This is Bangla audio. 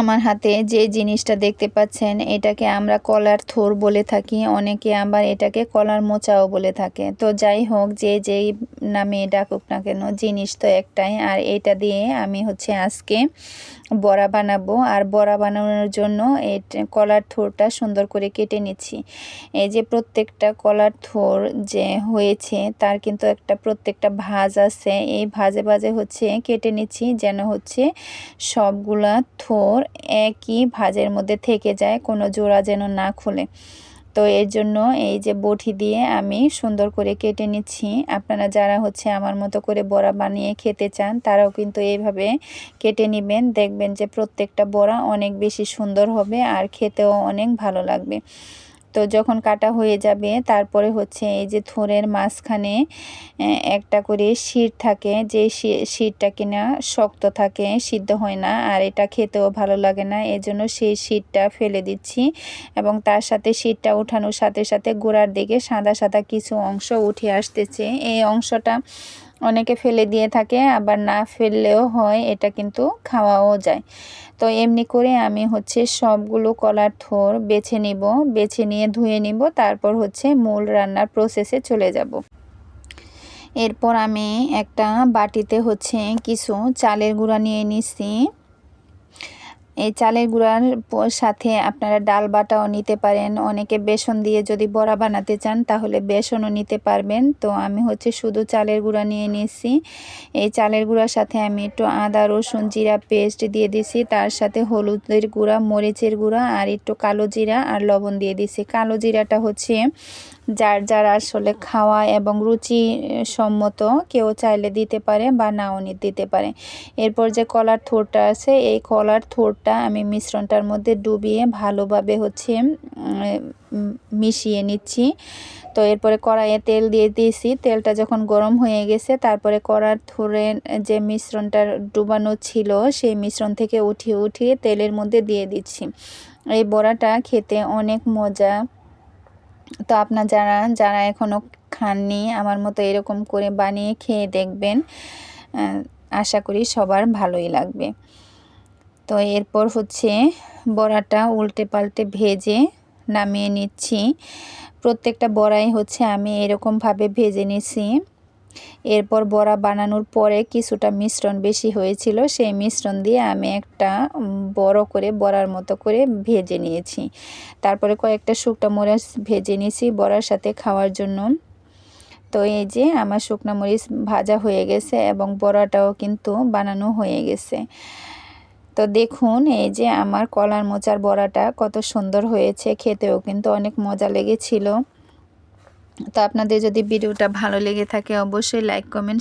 আমার হাতে যে জিনিসটা দেখতে পাচ্ছেন, এটাকে আমরা কলার থোর বলে থাকি। অনেকে আবার এটাকে কলার মোচাও বলে থাকে। তো যাই হোক, যে যেই নামে ডাকুক না কেন, জিনিস তো একটাই। আর এটা দিয়ে আমি হচ্ছে আজকে বড়া বানাবো। আর বড়া বানানোর জন্য এই কলার থোরটা সুন্দর করে কেটে নিচ্ছি। এই যে প্রত্যেকটা কলার থোর যে হয়েছে, তার কিন্তু একটা প্রত্যেকটা ভাজ আছে। এই ভাজে ভাজে হচ্ছে কেটে নিচ্ছি, যেন হচ্ছে সবগুলা থোর একই ভাজের মধ্যে থেকে যায়, কোনো জোড়া যেন না খুলে। তো এর জন্য এই যে বটি দিয়ে আমি সুন্দর করে কেটে নিচ্ছি। আপনারা যারা হচ্ছে আমার মতো করে বড়া বানিয়ে খেতে চান, তারাও কিন্তু এইভাবে কেটে নেবেন। দেখবেন যে প্রত্যেকটা বড়া অনেক বেশি সুন্দর হবে আর খেতেও অনেক ভালো লাগবে। তো যখন কাটা হয়ে যাবে, তারপরে হচ্ছে এই যে থোরের মাঝখানে একটা করে শির থাকে, যে শিরটা কিনা শক্ত থাকে, সিদ্ধ হয় না, আর এটা খেতেও ভালো লাগে না, এজন্য সেই শিরটা ফেলে দিচ্ছি। এবং তার সাথে শিরটা ওঠানোর সাথে সাথে গোড়ার দিকে সাদা সাদা কিছু অংশ উঠে আসতেছে। এই অংশটা অনেকে ফেলে দিয়ে থাকে, আবার না ফেললেও হয়, এটা কিন্তু খাওয়াও যায়। তো এমনি করে আমি হচ্ছে সবগুলো কলার থোর বেছে নিব, বেছে নিয়ে ধুয়ে নিব, তারপর হচ্ছে মূল রান্নার প্রসেসে চলে যাব। এরপর আমি একটা বাটিতে হচ্ছে কিছু চালের গুঁড়া নিয়ে নিছি এই চালের গুঁড়ার সাথে আপনারা ডাল বাটাও নিতে পারেন। অনেকে বেসন দিয়ে যদি বড়া বানাতে চান, তাহলে বেসনও নিতে পারবেন। তো আমি হচ্ছে শুধু চালের গুঁড়া নিয়ে নিয়েছি। এই চালের গুঁড়ার সাথে আমি একটু আদা, রসুন, জিরা পেস্ট দিয়ে দিছি তার সাথে হলুদের গুঁড়া, মরিচের গুঁড়া আর একটু কালো জিরা আর লবণ দিয়ে দিছি কালো জিরাটা হচ্ছে যার যার আসলে খাওয়া এবং রুচি সম্মত কেউ চাইলে দিতে পারে বা নাও দিতে পারে। এরপর যে কলার থোরটা আছে, এই কলার থোরটা আমি মিশ্রণটার মধ্যে ডুবিয়ে ভালোভাবে হচ্ছে মিশিয়ে নিচ্ছি। তো এরপরে কড়াইয়ে তেল দিয়ে দিয়েছি। তেলটা যখন গরম হয়ে গেছে, তারপরে কড়ার থরে যে মিশ্রণটা ডুবানো ছিল, সেই মিশ্রণ থেকে উঠিয়ে উঠিয়ে তেলের মধ্যে দিয়ে দিচ্ছি। এই বড়াটা খেতে অনেক মজা। তো আপনার যারা যারা এখনও খাননি, আমার মতো এরকম করে বানিয়ে খেয়ে দেখবেন আশা করি সবার ভালোই লাগবে। তো এরপর হচ্ছে বড়াটা উল্টে পাল্টে ভেজে নামিয়ে নিচ্ছি। প্রত্যেকটা বড়াই হচ্ছে আমি এরকমভাবে ভেজে নিছি। এরপর বড়া বানানোর পরে কিছুটা মিশ্রণ বেশি হয়েছিল, সেই মিশ্রণ দিয়ে আমি একটা বড় করে বড়ার মতো করে ভেজে নিয়েছি। তারপরে কয়েকটা শুকনো মরিচ ভেজে নিয়েছি বড়ার সাথে খাওয়ার জন্য। তো এই যে আমার শুকনো মরিচ ভাজা হয়ে গেছে এবং বড়াটাও কিন্তু বানানো হয়ে গেছে। তো দেখুন, এই যে আমার কলার মোচার বড়াটা কত সুন্দর হয়েছে, খেতেও কিন্তু অনেক মজা লেগেছিল। তো আপনাদের যদি ভিডিওটা ভালো লেগে থাকে অবশ্যই লাইক কমেন্ট